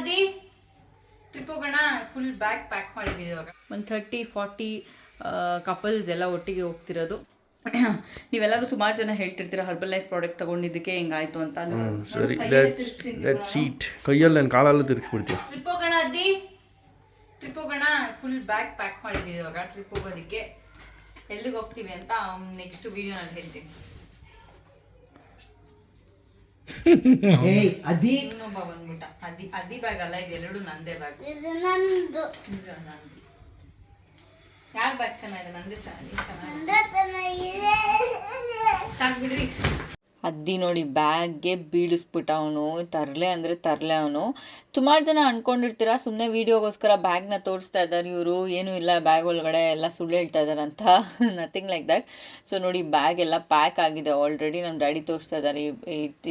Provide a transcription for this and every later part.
ಅದ್ದಿ ಟ್ರಿಪ್ ಹೋಗೋಣ full bag pack ಮಾಡಿದ್ದೀವಿ ಇವಾಗ. ಒಂದು ಥರ್ಟಿ ಫಾರ್ಟಿ ಕಪಲ್ಸ್ ಎಲ್ಲ ಒಟ್ಟಿಗೆ ಹೋಗ್ತಿರೋದು. ನೀವೆಲ್ಲರೂ ಸುಮಾರು ಜನ ಹೇಳ್ತಿರ್ತೀರ ಹರ್ಬಲ್ ಲೈಫ್ ಪ್ರಾಡಕ್ಟ್ ತಗೊಂಡಿದ್ದಕ್ಕೆ ಹಿಂಗಾಯ್ತು ಅಂತ. ಸರಿ. ದಟ್ ಸೀಟ್ ಕೈಯಲ್ಲಿ ನಾನು ಕಾಲಲ್ಲೂ ತಿರುಗಿಸ್ಬಿಡ್ತೀವಿ ಟ್ರಿಪ್ ಹೋಗೋಣ ಅದಿ. ಟ್ರಿಪ್ ಹೋಗೋಣ ಫುಲ್ ಬ್ಯಾಗ್ ಪ್ಯಾಕ್ ಮಾಡಿದ್ದೀವಿ ಇವಾಗ ಟ್ರಿಪ್ ಹೋಗೋದಕ್ಕೆ. ಎಲ್ಲಿಗೆ ಹೋಗ್ತೀವಿ ಅಂತ ನೆಕ್ಸ್ಟ್ ವಿಡಿಯೋನಲ್ಲಿ ಹೇಳ್ತೀನಿ. ಏಯ್ ಅದಿ. ಇನ್ನೊಬ್ಬ ಬಂದ್ಬಿಟ್ಟ. ಅದಿ ಅದಿ ಬ್ಯಾಗ್ ಅಲ್ಲ ಇದೆರಡು ನಂದೇ ಬ್ಯಾಗ್ ಇದು ನಂದು. ಯಾರ ಬ್ಯಾಗ್ ಚೆನ್ನಾಗಿದೆ? ನಂದೇ ನಂದು ಚೆನ್ನಾಗಿದೆ. ಸಾಕ್ ಬಿಡ್ರಿ ಅದ್ದಿ ನೋಡಿ ಬ್ಯಾಗ್ಗೆ ಬೀಳಿಸ್ಬಿಟ್ಟ ಅವನು. ತರಲೆ ಅಂದರೆ ತರಲೆ ಅವನು. ಸುಮಾರು ಜನ ಅನ್ಕೊಂಡಿರ್ತೀರ ಸುಮ್ಮನೆ ವೀಡಿಯೋಗೋಸ್ಕರ ಬ್ಯಾಗ್ನ ತೋರಿಸ್ತಾ ಇದ್ದಾರೆ ಇವರು. ಏನೂ ಇಲ್ಲ, ಬ್ಯಾಗ್ ಒಳಗಡೆ ಎಲ್ಲ ಸುಳ್ಳು ಹೇಳ್ತಾ ಇದ್ದಾರೆ ಅಂತ. ನಥಿಂಗ್ ಲೈಕ್ ದ್ಯಾಟ್ ಸೊ ನೋಡಿ, ಬ್ಯಾಗ್ ಎಲ್ಲ ಪ್ಯಾಕ್ ಆಗಿದೆ ಆಲ್ರೆಡಿ ನಮ್ಮ ಡ್ಯಾಡಿ ತೋರಿಸ್ತಾ ಇದ್ದಾರೆ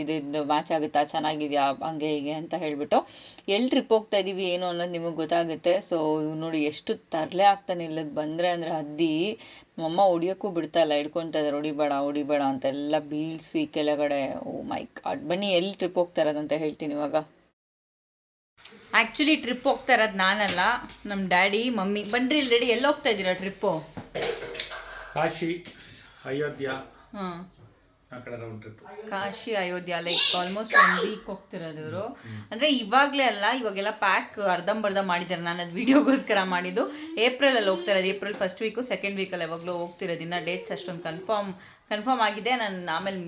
ಇದು ಮ್ಯಾಚ್ ಆಗುತ್ತಾ, ಚೆನ್ನಾಗಿದೆಯಾ, ಹಂಗೆ ಹೀಗೆ ಅಂತ ಹೇಳಿಬಿಟ್ಟು. ಎಲ್ಲಿ ಟ್ರಿಪ್ ಹೋಗ್ತಾ ಇದ್ದೀವಿ ಏನು ಅನ್ನೋದು ನಿಮಗೆ ಗೊತ್ತಾಗುತ್ತೆ. ಸೊ ನೋಡಿ, ಎಷ್ಟು ತರಲೆ ಆಗ್ತಾನೆ ಇಲ್ಲದ ಬಂದರೆ ಅಂದರೆ ಹದ್ದಿ ನಮ್ಮಮ್ಮ ಹೊಡಿಯೋಕ್ಕೂ ಬಿಡ್ತಾ ಇಲ್ಲ ಹಿಡ್ಕೊತಾ ಇದ್ದಾರೆ ಹೊಡಿಬೇಡ ಹೊಡಿಬೇಡ ಅಂತೆಲ್ಲ ಬೀಳ್ಸಿ ಕೆಳಗಡೆ ಓ ಮೈ ಗಾಡ್ ಬನ್ನಿ ಎಲ್ಲಿ ಟ್ರಿಪ್ ಹೋಗ್ತಾ ಇರೋದಂತ ಹೇಳ್ತೀನಿ ಇವಾಗ. ಆ್ಯಕ್ಚುಲಿ ಟ್ರಿಪ್ ಹೋಗ್ತಾ ಇರೋದು ನಾನಲ್ಲ ನಮ್ಮ ಡ್ಯಾಡಿ ಮಮ್ಮಿ. ಬನ್ರಿ ಇಲ್ಲಿ ಡ್ಯಾಡಿ ಎಲ್ಲಿ ಹೋಗ್ತಾ ಇದ್ದೀರಾ ಟ್ರಿಪ್ಪು ಕಾಶಿ ಅಯೋಧ್ಯ. ಹಾಂ. Trip Kashi Ayodhya like almost one week ಹೋಗ್ತಿರೋದು ಇವರು. ಅಂದ್ರೆ ಇವಾಗ್ಲೇ ಅಲ್ಲ ಇವಾಗೆಲ್ಲ ಪ್ಯಾಕ್ ಅರ್ಧಂಬರ್ಧ ಮಾಡಿದ್ದಾರೆ. ನಾನು ಅದು ವಿಡಿಯೋಗೋಸ್ಕರ ಮಾಡಿದ್ದು. ಏಪ್ರಿಲಲ್ಲಿ ಹೋಗ್ತಾ ಇರೋದು ಏಪ್ರಿಲ್ ಫಸ್ಟ್ ವೀಕು ಸೆಕೆಂಡ್ ವೀಕಲ್ಲಿ ಯಾವಾಗಲೂ ಹೋಗ್ತಿರೋದು. ಇನ್ನ ಡೇಟ್ಸ್ ಅಷ್ಟೊಂದು ಕನ್ಫರ್ಮ್ ಕನ್ಫರ್ಮ್ ಆಗಿದೆ. ನಾನು ಆಮೇಲೆ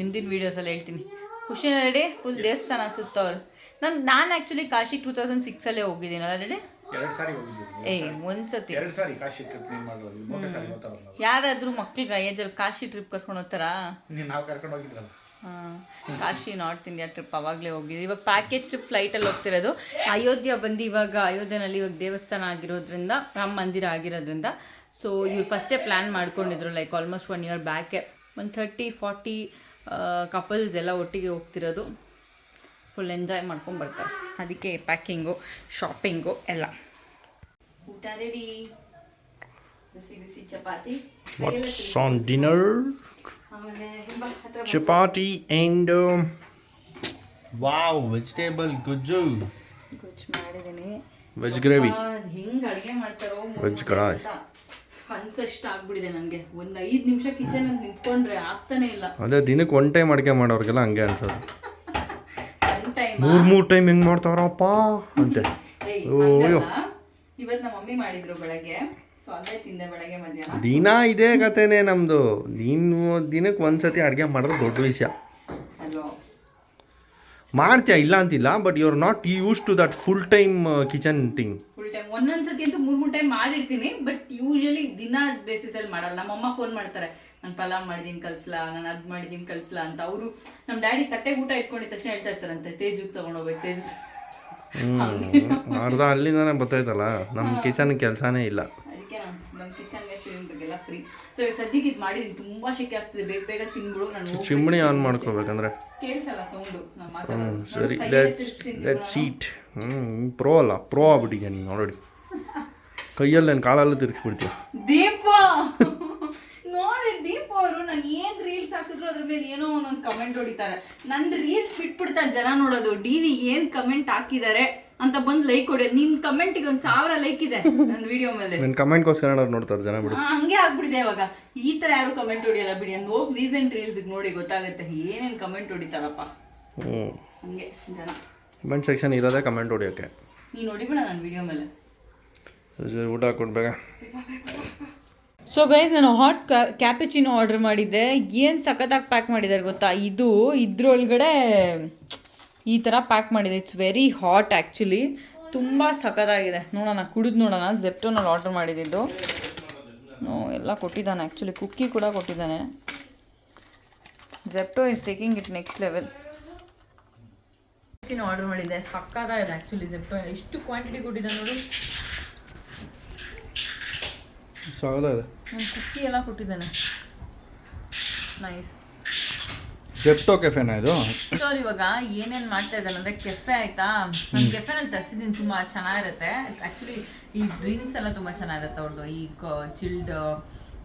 ಮುಂದಿನ ವಿಡಿಯೋಸ್ ಅಲ್ಲಿ ಹೇಳ್ತೀನಿ. ಖುಷಿ ರೆಡಿ ಫುಲ್ ದೇವಸ್ಥಾನ ಸುತ್ತವ್ರು ನಾನು ನಾನು ಆ್ಯಕ್ಚುಲಿ ಕಾಶಿ ಟೂ ತೌಸಂಡ್ ಸಿಕ್ಸಲ್ಲೇ ಹೋಗಿದ್ದೀನಲ್ಲ ರೆಡಿ ಎರಡು ಸಾರಿ ಹೋಗಿದ್ದೀವಿ ಏಯ್ ಒಂದ್ಸತಿ ಎರಡು ಸಾರಿ ಕಾಶಿ ಟ್ರಿಪ್ ನೀನು ಮಾಡೋದು ಮೂರನೇ ಸಾರಿ ಗೊತ್ತಾಗಲ್ಲ ಯಾರಾದರೂ ಮಕ್ಳಿಗೆ ಏಜಲ್ಲಿ ಕಾಶಿ ಟ್ರಿಪ್ ಕರ್ಕೊಂಡು ಹೋಗ್ತಾರಾ? ನೀನು ನಾವು ಕರ್ಕೊಂಡು ಹೋಗಿದ್ರಲ್ಲ. ಕಾಶಿ ನಾರ್ತ್ ಇಂಡಿಯಾ ಟ್ರಿಪ್ ಅವಾಗಲೇ ಹೋಗಿದ್ವಿ. ಇವಾಗ ಪ್ಯಾಕೇಜ್ ಟ್ರಿಪ್ ಫ್ಲೈಟಲ್ಲಿ ಹೋಗ್ತಿರೋದು. ಅಯೋಧ್ಯ ಬಂದು ಇವಾಗ ಅಯೋಧ್ಯೆನಲ್ಲಿ ಇವಾಗ ದೇವಸ್ಥಾನ ಆಗಿರೋದ್ರಿಂದ ರಾಮ ಮಂದಿರ ಆಗಿರೋದ್ರಿಂದ. ಸೊ ಇವ್ರು ಫಸ್ಟೇ ಪ್ಲ್ಯಾನ್ ಮಾಡ್ಕೊಂಡಿದ್ರು ಲೈಕ್ ಆಲ್ಮೋಸ್ಟ್ ಒನ್ ಇಯರ್ ಬ್ಯಾಕೆ ಒಂದು ಥರ್ಟಿ ಫಾರ್ಟಿ ಕಪಲ್ಸ್ ಎಲ್ಲ ಒಟ್ಟಿಗೆ ಹೋಗ್ತಿರೋದು. ಫುಲ್ ಎಂಜಾಯ್ ಮಾಡ್ಕೊಂಡು ಬರ್ತಾರೆ. ಅದಕ್ಕೆ ಪ್ಯಾಕಿಂಗು ಶಾಪಿಂಗು ಎಲ್ಲ. ಊಟ ರೆಡಿ ಬಿಸಿ ಬಿಸಿ chapati. What's on dinner. Chapati and wow vegetable ಗುಜ್ಜು ಗೊಜ್ಜು ಮಾಡಿದ್ದೀನಿ ವೆಜ್ ಗ್ರೇವಿ ಹೆಂಗೆ ಹೆಂಗ್ ಅಡ್ಗೆ ಮಾಡ್ತಾರೋ ವೆಜ್ ಕಡಾಯಿ. ಅನ್ಸಷ್ಟು ಆಗ್ಬಿಡಿದೆ ನನಗೆ. ಒಂದ್ ಐದ್ ನಿಮಿಷ ಕಿಚನ್ ಅಲ್ಲಿ ನಿಂತ್ಕೊಂಡ್ರೆ ಆಗ್ತಾನೆ ಇಲ್ಲ. ಅದೇ ದಿನಕ್ಕೆ ಒನ್ ಟೈಮ್ ಅಡುಗೆ ಮಾಡೋರಿಗೆಲ್ಲ ಹಂಗೆ ಅನ್ಸೋದು. ಮೂರು ಮೂರು ಟೈಮ್ ಹೆಂಗೆ ಮಾಡ್ತಾವ್ರಪ್ಪ? ಅಂತೆ. ಇವತ್ ನಮ್ಮ ಮಮ್ಮಿ ಮಾಡಿದ್ರು ಬೆಳಗ್ಗೆ. ಸೊ ಅಲ್ಲೇ ತಿಂದೆ ಬೆಳಗ್ಗೆ ಮಧ್ಯಾಹ್ನ. ದಿನ ಇದೇ ಕಥೆನೇ ನಮ್ಮದು ನೀನು ದಿನಕ್ಕೆ ಒಂದ್ಸತಿ ಅಡುಗೆ ಮಾಡಿದ್ರೆ ದೊಡ್ಡ ವಿಷಯ. ಹಲೋ ಮಾಡ್ತೀಯ? ಇಲ್ಲ ಅಂತಿಲ್ಲ but you are not use to that full time kitchen thing full time ಒಂದೊಂದ್ಸತಿ ಅಂತೂ ಮೂರ್ ಮೂರ್ ಟೈಮ್ ಮಾಡಿರ್ತೀನಿ ಬಟ್ ಯೂಶಲಿ ದಿನ ಬೇಸಿಸ್ ಅಲ್ಲಿ ಮಾಡಲ್ಲ. ನಮ್ಮಮ್ಮ ಫೋನ್ ಮಾಡ್ತಾರೆ ನಾನು ಪಲಾವ್ ಮಾಡಿದೀನಿ ಕಲ್ಸ್ಲಾ ನಾನು ಅದು ಮಾಡಿದ್ದೀನಿ ಕಲ್ಸ್ಲಾ ಅಂತ ಅವರು ನಮ್ಮ ಡ್ಯಾಡಿ ತಟ್ಟೆ ಊಟ ಇಟ್ಕೊಂಡಿದ್ದ ತಕ್ಷಣ ಹೇಳ್ತಾ ಇರ್ತಾರಂತೆ ತೇಜುಗ್ ತಗೊಂಡೋಗ್ಬೇಕು ತೇಜು. ಅರ್ಧ ಅಲ್ಲಿಂದಾನೆ ಬರ್ತೈತಲ್ಲ ನಮ್ಮ ಕಿಚನ್ ಕೆಲಸನೇ ಇಲ್ಲ. ಅದಕ್ಕೆ ನಾನು ನಮ್ಮ ಕಿಚನ್ಗೆ ಸಿಲಿಂಡರ್ಗೆಲ್ಲ ಫ್ರೀ ಸೊ ಈಗ ಸದ್ಯಕ್ಕೆ ಇದು ಮಾಡಿದ್ದೀನಿ ತುಂಬಾ ಶೆಕೆ ಆಗ್ತದೆ ಬೇಗ ಬೇಗ ತಿನ್ಬಿಡು ನಾನು ಚಿಮ್ಣಿ ಆನ್ ಮಾಡ್ಕೋಬೇಕಂದ್ರೆ. ಕೇಳಿಸಲ್ಲ ಸೌಂಡು ಹ್ಞೂ ಮಾತಾಡೋದು. ಸರಿ ಲೆಟ್ ಲೆಟ್ ಸೀಟ್ ಹ್ಞೂ ಪ್ರೋ ಅಲ್ಲ ಪ್ರೋ ಆಗ್ಬಿಟ್ಟಿದ್ಯಾ ನೀನು ಆಲ್ರೆಡಿ ಕೈಯಲ್ಲಿ ನಾನು ಕಾಲಲ್ಲೂ ತಿರುಗಿಸ್ಬಿಡ್ತೀಯ? ನೋಡಿ ಅವರು ನಾನು ಏನ್ ರೀಲ್ಸ್ ಹಾಕಿದ್ರು ಅದ್ರ ಮೇಲೆ ಏನೋ ಒಂದೊಂದು ಕಮೆಂಟ್ ಹೊಡಿತಾರೆ. ನನ್ನ ರೀಲ್ಸ್ ಬಿಟ್ಬಿಡ್ತಾರೆ ಜನ ನೋಡೋದು. ಡಿ ವಿ ಏನ್ ಕಮೆಂಟ್ ಹಾಕಿದ್ದಾರೆ ಅಂತ ಬಂದು ಲೈಕ್ ಕೊಡಿ ನಿನ್ ಕಮೆಂಟಿಗೆ ಒಂದು ಸಾವಿರ ಲೈಕ್ ಇದೆ ನನ್ನ ವಿಡಿಯೋ ಮೇಲೆ. ನನ್ನ ಕಮೆಂಟ್ಗೋಸ್ಕರ ನೋಡ್ತಾರೆ ಜನ ಬಿಡು. ಹಂಗೆ ಆಗ್ಬಿಡಿದೆ ಇವಾಗ. ಈ ತರ ಯಾರು ಕಮೆಂಟ್ ಹೊಡಿಯಲ್ಲ ಬಿಡಿ. ಅಂತ ಹೋಗಿ ರೀಸೆಂಟ್ ರೀಲ್ಸ್ ನೋಡಿ ಗೊತ್ತಾಗುತ್ತೆ. ಏನೇನ್ ಕಮೆಂಟ್ ಹೊಡಿತಾರಪ್ಪ. ಹ್ಞೂ ಹಂಗೆ ಜನ. ಕಮೆಂಟ್ ಸೆಕ್ಷನ್ ಇರೋದೇ ಕಮೆಂಟ್ ಹೊಡಿಯೋಕ್ಕೆ. ನೀನು ನೋಡಿಬಿಡ ನನ್ನ ವಿಡಿಯೋ ಮೇಲೆ. ಊಟ ಹಾಕ್ಕೊಡ್ಬೇಕ ಸೊ ಗೈಸ್ ನಾನು ಹಾಟ್ ಕ್ಯಾಪಿಚಿನೋ ಆರ್ಡರ್ ಮಾಡಿದ್ದೆ. ಏನು ಸಖತ್ತಾಗಿ ಪ್ಯಾಕ್ ಮಾಡಿದ್ದಾರೆ ಗೊತ್ತಾ? ಇದು, ಇದ್ರೊಳಗಡೆ ಈ ಥರ ಪ್ಯಾಕ್ ಮಾಡಿದೆ. ಇಟ್ಸ್ ವೆರಿ ಹಾಟ್ ಆ್ಯಕ್ಚುಲಿ ತುಂಬ ಸಖತ್ತಾಗಿದೆ. ನೋಡೋಣ, ಕುಡಿದು ನೋಡೋಣ. ಜೆಪ್ಟೋನಲ್ಲಿ ಆರ್ಡರ್ ಮಾಡಿದ್ದು ಎಲ್ಲ ಕೊಟ್ಟಿದ್ದಾನೆ ಆ್ಯಕ್ಚುಲಿ ಕುಕ್ಕಿ ಕೂಡ ಕೊಟ್ಟಿದ್ದಾನೆ. Zepto is taking it next level order ಮಾಡಿದ್ದೆ. ಸಕ್ಕತ್ತಾಗಿದೆ ಆ್ಯಕ್ಚುಲಿ ಜೆಪ್ಟೋ ಎಷ್ಟು ಕ್ವಾಂಟಿಟಿ ಕೊಟ್ಟಿದ್ದಾನೆ ನೋಡಿ. ಸಾಗದ ಒಂದು ಕುಕ್ಕಿ ಎಲ್ಲ ಕೊಟ್ಟಿದ್ದಾನೆ. ನೈಸ್ ಜೆಪ್ಟೋ ಕೆಫೆನ ಇದು? ಸರ್ ಇವಾಗ ಏನೇನು ಮಾಡ್ತಾ ಇದ್ದಾನೆ ಅಂದರೆ ಕೆಫೆ ಆಯ್ತಾ? ನಾನು ಕೆಫೆನಲ್ಲಿ ತರಿಸಿದ್ದೀನಿ ತುಂಬ ಚೆನ್ನಾಗಿರುತ್ತೆ. ಆ್ಯಕ್ಚುಲಿ ಈ ಡ್ರಿಂಕ್ಸ್ ಎಲ್ಲ ತುಂಬ ಚೆನ್ನಾಗಿರುತ್ತೆ ಅವ್ರದ್ದು ಈ ಚಿಲ್ಡ್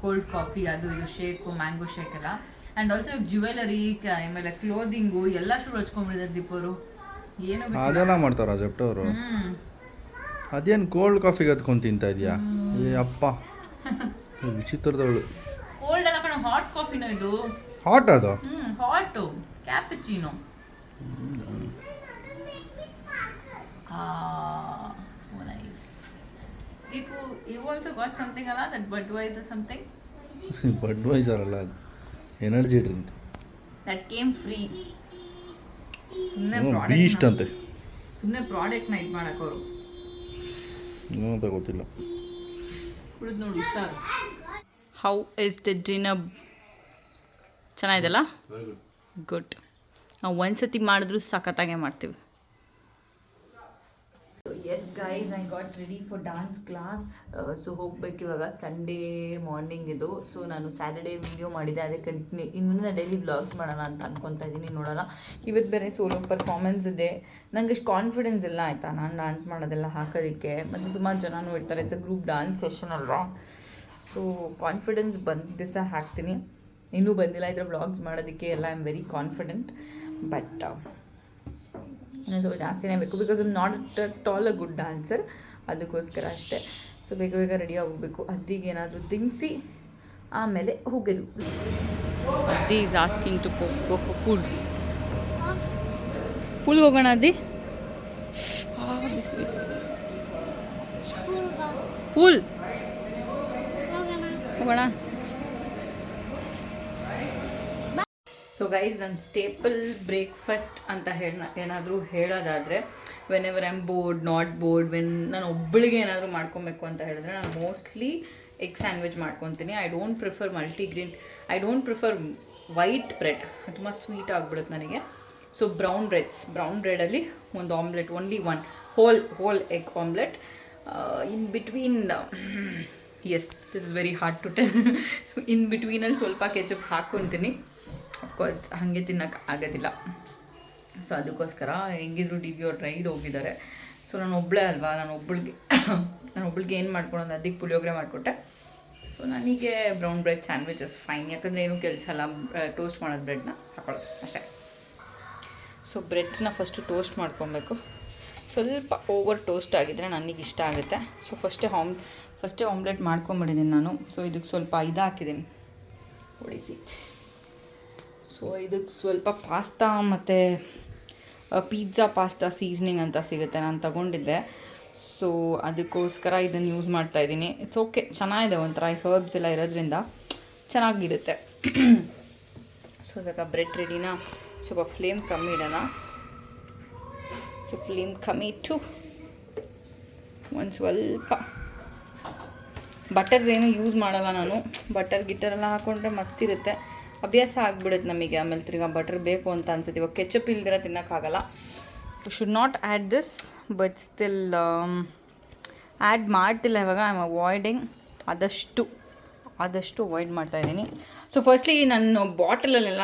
ಕೋಲ್ಡ್ ಕಾಫಿ ಅದು ಇದು ಶೇಕು ಮ್ಯಾಂಗೋ ಶೇಕ್ ಎಲ್ಲ. ಆ್ಯಂಡ್ ಆಲ್ಸೋ ಜ್ಯುವೆಲರಿ ಆಮೇಲೆ ಕ್ಲೋದಿಂಗು ಎಲ್ಲ ಶುರು ಹಚ್ಕೊಂಡ್ಬಿಟ್ಟಿದ್ದಾರೆ ದೀಪವರು ಏನು ಅದೆಲ್ಲ ಮಾಡ್ತಾರ ಜೆಪ್ಟೋ ಅವರು ಅದೇನು ಕೋಲ್ಡ್ ಕಾಫಿಗೆ ಹತ್ಕೊಂಡು ತಿಂತಾ ಇದೆಯಾ? ಅಪ್ಪ. ವಿಚಿತ್ರದವಳು. ಕೋಲ್ಡ್ ಅಲ್ಲ ಕಣ ಹಾಟ್ ಕಾಫಿನೋ ಇದು. ಹಾಟ್ ಅದು? ಹ್ಮ್ hot cappuccino Ah, so nice. Deepu, you also got something ಅಲ್ಲ? That Budweiser ಸಮಥಿಂಗ್ ಬಡ್ವೈಸರ್ ಅಲ್ಲ ಅದು. Energy drink that came free ಸುಮ್ಮನೆ ಬೀಸ್ಟ್ ಅಂತೆ. ಸುಮ್ಮನೆ ಪ್ರಾಡಕ್ಟ್ ಇದು ಮಾಡಕ್ಕೆ ಅವರು ಅಂತ ಗೊತ್ತಿಲ್ಲ ಕುಡಿದು ನೋಡಿ ಸಾರು ಹೌ ಇಸ್ ದ ಡಿನ್ನರ್ ಚೆನ್ನಾಗಿದೆಲ್ಲ ಗುಡ್ ನಾವು ಒಂದ್ಸತಿ ಮಾಡಿದ್ರು ಸಖತ್ತಾಗೆ ಮಾಡ್ತೀವಿ. Guys I got ready for dance class so ಹೋಗ್ಬೇಕು ಇವಾಗ. ಸಂಡೇ ಮಾರ್ನಿಂಗ್ ಇದು. ಸೊ ನಾನು ಸ್ಯಾಟರ್ಡೇ ವಿಡಿಯೋ ಮಾಡಿದೆ. ಅದೇ ಕಂಟಿನ್ಯೂ ಇನ್ನು ಮುಂದೆ ಡೈಲಿ ವ್ಲಾಗ್ಸ್ ಮಾಡೋಣ ಅಂತ ಅನ್ಕೊತಾ ಇದ್ದೀನಿ ನೋಡೋಣ. ಇವತ್ತು ಬೇರೆ ಸೋಲೋ ಪರ್ಫಾರ್ಮೆನ್ಸ್ ಇದೆ. ನಂಗೆ ಇಷ್ಟು ಕಾನ್ಫಿಡೆನ್ಸ್ ಇಲ್ಲ ಆಯಿತಾ? ನಾನು ಡಾನ್ಸ್ ಮಾಡೋದೆಲ್ಲ ಹಾಕೋದಕ್ಕೆ. ಮತ್ತು ಸುಮಾರು ಜನನೂ ಇರ್ತಾರೆ it's a group dance session ಅಲ್ವಾ? ಸೊ ಕಾನ್ಫಿಡೆನ್ಸ್ ಬಂದ ದಿವಸ ಹಾಕ್ತೀನಿ. ಇನ್ನೂ ಬಂದಿಲ್ಲ ಇದ್ರ ವ್ಲಾಗ್ಸ್ ಮಾಡೋದಕ್ಕೆ ಎಲ್ಲ I am very confident but ಸ್ವಲ್ಪ ಜಾಸ್ತಿನೇ ಬೇಕು. Because I'm not at all a good dancer ಅದಕ್ಕೋಸ್ಕರ ಅಷ್ಟೇ. ಸೊ ಬೇಗ ಬೇಗ ರೆಡಿ ಆಗಬೇಕು. ಅದ್ದಿಗೆ ಏನಾದರೂ ತಿನ್ನಿಸಿ ಆಮೇಲೆ ಹೋಗೋದು Addi is asking to go for pool ಪೂಲ್ಗೆ ಹೋಗೋಣ ಅದ್ದಿ ಬಿಸಿ ಬಿಸಿ. ಪೂಲ್ ಹೋಗೋಣ. ಸೊ ಗೈಸ್ ನನ್ನ ಸ್ಟೇಪಲ್ ಬ್ರೇಕ್ಫಾಸ್ಟ್ ಅಂತ ಹೇಳ ಏನಾದರೂ ಹೇಳೋದಾದರೆ whenever I'm bored not bored when ನಾನು ಒಬ್ಬಳಿಗೆ ಏನಾದರೂ ಮಾಡ್ಕೊಬೇಕು ಅಂತ ಹೇಳಿದ್ರೆ, ನಾನು ಮೋಸ್ಟ್ಲಿ ಎಗ್ ಸ್ಯಾಂಡ್ವಿಚ್ ಮಾಡ್ಕೊತೀನಿ. I don't prefer multigrain I don't prefer white bread ತುಂಬ ಸ್ವೀಟ್ ಆಗಿಬಿಡುತ್ತೆ ನನಗೆ. ಸೊ ಬ್ರೌನ್ ಬ್ರೆಡ್ಸ್ ಬ್ರೌನ್ ಬ್ರೆಡಲ್ಲಿ ಒಂದು omelette only one whole whole egg omelette in between as this is very hard to tell in ಬಿಟ್ವೀನಲ್ಲಿ ಸ್ವಲ್ಪ ketchup ಹಾಕ್ಕೊತೀನಿ of course ಹಾಗೆ ತಿನ್ನೋಕೆ ಆಗೋದಿಲ್ಲ. So ಅದಕ್ಕೋಸ್ಕರ ಹೆಂಗಿದ್ರು ಡಿ ವಿ ಅವ್ರು ರೈಡ್ ಹೋಗಿದ್ದಾರೆ. ಸೊ ನಾನು ಒಬ್ಬಳೇ ಅಲ್ವಾ? ನಾನು ಒಬ್ಬಳಿಗೆ ನಾನು ಒಬ್ಬಳಿಗೆ ಏನು ಮಾಡ್ಕೊಳೋದು ಅದಕ್ಕೆ ಪುಳಿಯೋಗರೆ ಮಾಡಿಕೊಟ್ಟೆ. ಸೊ ನನಗೆ ಬ್ರೌನ್ ಬ್ರೆಡ್ ಸ್ಯಾಂಡ್ವಿಚಸ್ ಫೈನ್ ಯಾಕಂದರೆ ಏನೂ ಕೆಲಸ ಅಲ್ಲ. ಟೋಸ್ಟ್ ಮಾಡೋದು ಬ್ರೆಡ್ನ ಹಾಕೊಳ್ಳೋದು ಅಷ್ಟೇ. ಸೊ ಬ್ರೆಡ್ಸ್ನ ಫಸ್ಟು ಟೋಸ್ಟ್ ಮಾಡ್ಕೊಬೇಕು. ಸ್ವಲ್ಪ ಓವರ್ ಟೋಸ್ಟ್ ಆಗಿದ್ರೆ ನನಗೆ ಇಷ್ಟ ಆಗುತ್ತೆ. ಸೊ ಫಸ್ಟೇ ಹಾಮ್ ಫಸ್ಟೇ ಆಮ್ಲೆಟ್ ಮಾಡ್ಕೊಂಬಿಟ್ಟಿದ್ದೀನಿ ನಾನು. ಸೊ ಇದಕ್ಕೆ ಸ್ವಲ್ಪ ಇದು ಹಾಕಿದ್ದೀನಿ ಹೊಡಿಸಿ ಸೊ ಇದಕ್ಕೆ ಸ್ವಲ್ಪ ಪಾಸ್ತಾ ಮತ್ತು ಪಿಜ್ಜಾ ಪಾಸ್ತಾ ಸೀಸ್ನಿಂಗ್ ಅಂತ ಸಿಗುತ್ತೆ ನಾನು ತಗೊಂಡಿದ್ದೆ. ಸೊ ಅದಕ್ಕೋಸ್ಕರ ಇದನ್ನು ಯೂಸ್ ಮಾಡ್ತಾ ಇದ್ದೀನಿ. ಇಟ್ಸ್ ಓಕೆ ಚೆನ್ನಾಗಿದೆ ಒಂಥರ ಹರ್ಬ್ಸ್ ಎಲ್ಲ ಇರೋದ್ರಿಂದ ಚೆನ್ನಾಗಿರುತ್ತೆ. ಸೊ ಇವಾಗ ಬ್ರೆಡ್ ರೆಡಿನ ಸ್ವಲ್ಪ ಫ್ಲೇಮ್ ಕಮ್ಮಿ ಇಡೋಣ. ಸೊ ಫ್ಲೇಮ್ ಕಮ್ಮಿ ಇಟ್ಟು ಒಂದು ಸ್ವಲ್ಪ ಬಟರ್ ಏನು ಯೂಸ್ ಮಾಡಲ್ಲ ನಾನು. ಬಟರ್ ಗಿಟರ್ ಎಲ್ಲ ಹಾಕೊಂಡ್ರೆ ಮಸ್ತ್ ಇರುತ್ತೆ. ಅಭ್ಯಾಸ ಆಗಿಬಿಡುತ್ತೆ ನಮಗೆ. ಆಮೇಲೆ ತಿರ್ಗಾ ಬಟರ್ ಬೇಕು ಅಂತ ಅನ್ಸುತ್ತೆ. ಇವಾಗ ಕೆಚಪ್ ಇಲ್ದಿರ ತಿನ್ನೋಕ್ಕಾಗಲ್ಲ. Should not add this but still add ಮಾಡ್ತಿಲ್ಲ ಇವಾಗ. ಐ ಆಮ್ ಅವಾಯ್ಡಿಂಗ್ ಆದಷ್ಟು ಆದಷ್ಟು ಅವಾಯ್ಡ್ ಮಾಡ್ತಾಯಿದ್ದೀನಿ ಸೊ ಫಸ್ಟ್ಲಿ ನಾನು ಬಾಟಲಲ್ಲೆಲ್ಲ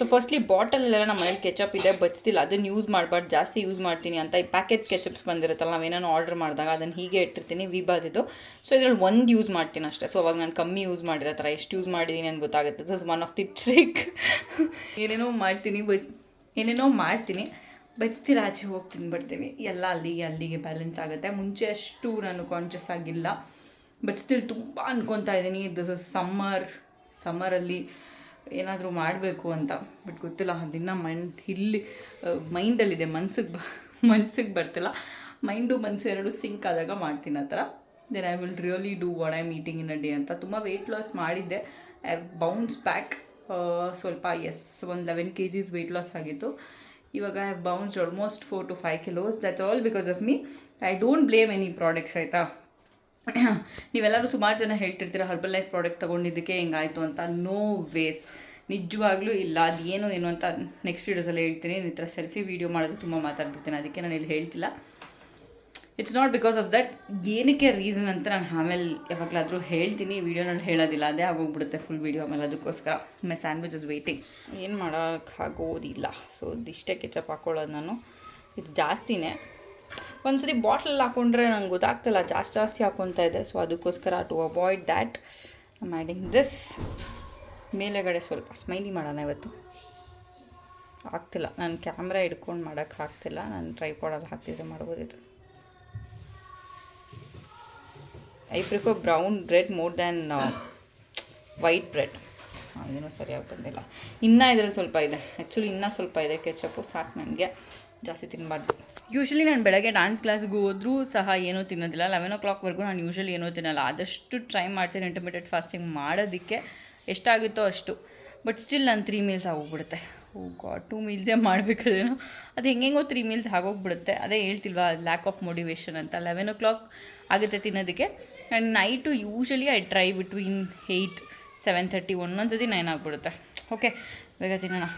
ಸೊ ಫಸ್ಟ್ಲಿ ಬಾಟಲಲ್ಲೆಲ್ಲ ನಮ್ಮ ಮನೇಲಿ ಕೆಚಪ್ ಇದೆ ಬಚ್ತಿಲ್ಲ ಅದನ್ನು ಯೂಸ್ ಮಾಡಬಾರ್ದು. ಜಾಸ್ತಿ ಯೂಸ್ ಮಾಡ್ತೀನಿ ಅಂತ ಈ ಪ್ಯಾಕೆಟ್ ಕೆಚಪ್ಸ್ ಬಂದಿರುತ್ತಲ್ಲ ನಾವೇನೋ ಆರ್ಡರ್ ಮಾಡಿದಾಗ ಅದನ್ನು ಹೀಗೆ ಇಟ್ಟಿರ್ತೀನಿ ವಿಬಾದಿದ್ದು ಸೊ ಇದ್ರಲ್ಲಿ ಒಂದು ಯೂಸ್ ಮಾಡ್ತೀನಿ ಅಷ್ಟೇ. ಸೊ ಅವಾಗ ನಾನು ಕಮ್ಮಿ ಯೂಸ್ ಮಾಡಿರೋ ಥರ ಎಷ್ಟು ಯೂಸ್ ಮಾಡಿದ್ದೀನಿ ಅಂತ ಗೊತ್ತಾಗುತ್ತೆ. This is one of the trick ಏನೇನೋ ಮಾಡ್ತೀನಿ ಬಟ್ ಏನೇನೋ ಮಾಡ್ತೀನಿ ಬಚ್ತಿಲ್ಲ ಆಚೆ ಹೋಗಿ ತಿನ್ಬಿಡ್ತೀನಿ ಎಲ್ಲ ಅಲ್ಲಿಗೆ ಅಲ್ಲಿಗೆ ಬ್ಯಾಲೆನ್ಸ್ ಆಗುತ್ತೆ. ಮುಂಚೆ ಅಷ್ಟು ನಾನು ಕಾನ್ಷಿಯಸ್ ಆಗಿಲ್ಲ. ಬಟ್ ತುಂಬ ಅನ್ಕೊತಾ ಇದ್ದೀನಿ. ದಿಸ್ ಇಸ್ ಸಮ್ಮರ್ ಸಮ್ಮರಲ್ಲಿ ಏನಾದರೂ ಮಾಡಬೇಕು ಅಂತ. ಬಟ್ ಗೊತ್ತಿಲ್ಲ ದಿನ ಮೈಂಡ್ ಇಲ್ಲಿ ಮೈಂಡಲ್ಲಿದೆ ಮನ್ಸಿಗೆ ಬ ಮನ್ಸಿಗೆ ಬರ್ತಿಲ್ಲ. ಮೈಂಡು ಮನಸ್ಸು ಎರಡು ಸಿಂಕ್ ಆದಾಗ ಮಾಡ್ತೀನಿ ಆ ಥರ. Then I will really do what I meeting in a day ಅಂತ. ತುಂಬ ವೆಯ್ಟ್ ಲಾಸ್ ಮಾಡಿದ್ದೆ. ಐ ಬೌನ್ಸ್ ಬ್ಯಾಕ್ ಸ್ವಲ್ಪ ಎಸ್ ಒಂದು eleven K Gs weight loss ಆಗಿತ್ತು. ಇವಾಗ I bounce almost four to five kilos that's all because of me I don't blame any products ಆಯಿತಾ? ನೀವೆಲ್ಲರೂ ಸುಮಾರು ಜನ ಹೇಳ್ತಿರ್ತೀರ ಹರ್ಬಲ್ ಲೈಫ್ ಪ್ರಾಡಕ್ಟ್ ತೊಗೊಂಡಿದ್ದಕ್ಕೆ ಹೆಂಗಾಯ್ತು ಅಂತ. ನೋ ವೇಸ್ ನಿಜವಾಗ್ಲೂ ಇಲ್ಲ. ಅದು ಏನು ಅಂತ ನೆಕ್ಸ್ಟ್ ವೀಡಿಯೋಸಲ್ಲಿ ಹೇಳ್ತೀನಿ. ಈ ಥರ ಸೆಲ್ಫಿ ವೀಡಿಯೋ ಮಾಡೋದು ತುಂಬ ಮಾತಾಡ್ಬಿಡ್ತೀನಿ. ಅದಕ್ಕೆ ನಾನು ಇಲ್ಲಿ ಹೇಳ್ತಿಲ್ಲ. It's not because of that ಏನಕ್ಕೆ ರೀಸನ್ ಅಂತ ನಾನು ಆಮೇಲೆ ಯಾವಾಗಲಾದರೂ ಹೇಳ್ತೀನಿ. ವೀಡಿಯೋನಲ್ಲಿ ಹೇಳೋದಿಲ್ಲ. ಅದೇ ಆಗೋಗ್ಬಿಡುತ್ತೆ ಫುಲ್ ವೀಡಿಯೋ ಆಮೇಲೆ ಅದಕ್ಕೋಸ್ಕರ. ಮೈ ಸ್ಯಾಂಡ್ವಿಚ್ ಇಸ್ ವೇಟಿಂಗ್ ಏನು ಮಾಡೋಕ್ಕಾಗೋದಿಲ್ಲ. ಸೊ ಇದಿಷ್ಟೇ ಕೆಚಪ್ ಹಾಕ್ಕೊಳ್ಳೋದು ನಾನು. ಇದು ಜಾಸ್ತಿನೇ. ಒಂದ್ಸರಿ ಬಾಟ್ಲಲ್ಲಿ ಹಾಕೊಂಡ್ರೆ ನಂಗೆ ಗೊತ್ತಾಗ್ತಿಲ್ಲ, ಜಾಸ್ತಿ ಜಾಸ್ತಿ ಹಾಕೊತಾ ಇದೆ. ಸೊ ಅದಕ್ಕೋಸ್ಕರ to avoid that I'm adding this ಮೇಲೆಗಡೆ ಸ್ವಲ್ಪ ಸ್ಮೈಲಿ ಮಾಡೋಣ ಇವತ್ತು. ಆಗ್ತಿಲ್ಲ. ನಾನು ಕ್ಯಾಮ್ರಾ ಹಿಡ್ಕೊಂಡು ಮಾಡೋಕ್ಕೆ ಆಗ್ತಿಲ್ಲ. ನಾನು ಟ್ರೈಪಾಡಲ್ಲಿ ಹಾಕಿದ್ರೆ ಮಾಡ್ಬೋದಿತ್ತು I prefer brown bread more than white bread ಏನೂ ಸರಿಯಾಗಿ ಬಂದಿಲ್ಲ. ಇನ್ನೂ ಇದ್ರಲ್ಲಿ ಸ್ವಲ್ಪ ಇದೆ. ಆ್ಯಕ್ಚುಲಿ ಇನ್ನೂ ಸ್ವಲ್ಪ ಇದೆ. ಕೆಚಪ್ಪು ಸಾಕು ನನಗೆ. ಜಾಸ್ತಿ ತಿನ್ನಬಾರ್ದು ಯೂಶ್ವಲಿ ನಾನು ಬೆಳಗ್ಗೆ ಡ್ಯಾನ್ಸ್ ಕ್ಲಾಸ್ಗೆ ಹೋದ್ರೂ ಸಹ ಏನೂ ತಿನ್ನೋದಿಲ್ಲ. ಲೆವೆನ್ ಓ ಕ್ಲಾಕ್ವರೆಗೂ ನಾನು ಯೂಶ್ವಲಿ ಏನೂ ತಿನ್ನಲ್ಲ. ಆದಷ್ಟು ಟ್ರೈ ಮಾಡ್ತೀನಿ ಇಂಟರ್ಮೀಡಿಯೇಟ್ ಫಾಸ್ಟಿಂಗ್ ಮಾಡೋದಕ್ಕೆ. ಎಷ್ಟಾಗುತ್ತೋ ಅಷ್ಟು. ಬಟ್ ಸ್ಟಿಲ್ ನಾನು ತ್ರೀ ಮೀಲ್ಸ್ ಆಗೋಗ್ಬಿಡುತ್ತೆ. ಓ ಗಾಡ್ ಟೂ ಮೀಲ್ಸೇ ಮಾಡಬೇಕಾದೇನೋ ಅದು ಹೆಂಗೆಂಗೋ ತ್ರೀ ಮೀಲ್ಸ್ ಆಗೋಗ್ಬಿಡುತ್ತೆ. ಅದೇ ಹೇಳ್ತಿಲ್ವಾ ಲ್ಯಾಕ್ ಆಫ್ ಮೋಟಿವೇಶನ್ ಅಂತ. ಲೆವೆನ್ ಓ ಕ್ಲಾಕ್ ಆಗುತ್ತೆ ತಿನ್ನೋದಕ್ಕೆ. And night usually I try between eight seven thirty ಒಂದೊಂದು ಸತಿ ನೈನ್ ಆಗಿಬಿಡುತ್ತೆ. ಓಕೆ ಬೇಗ ತಿನ್ನೋಣ.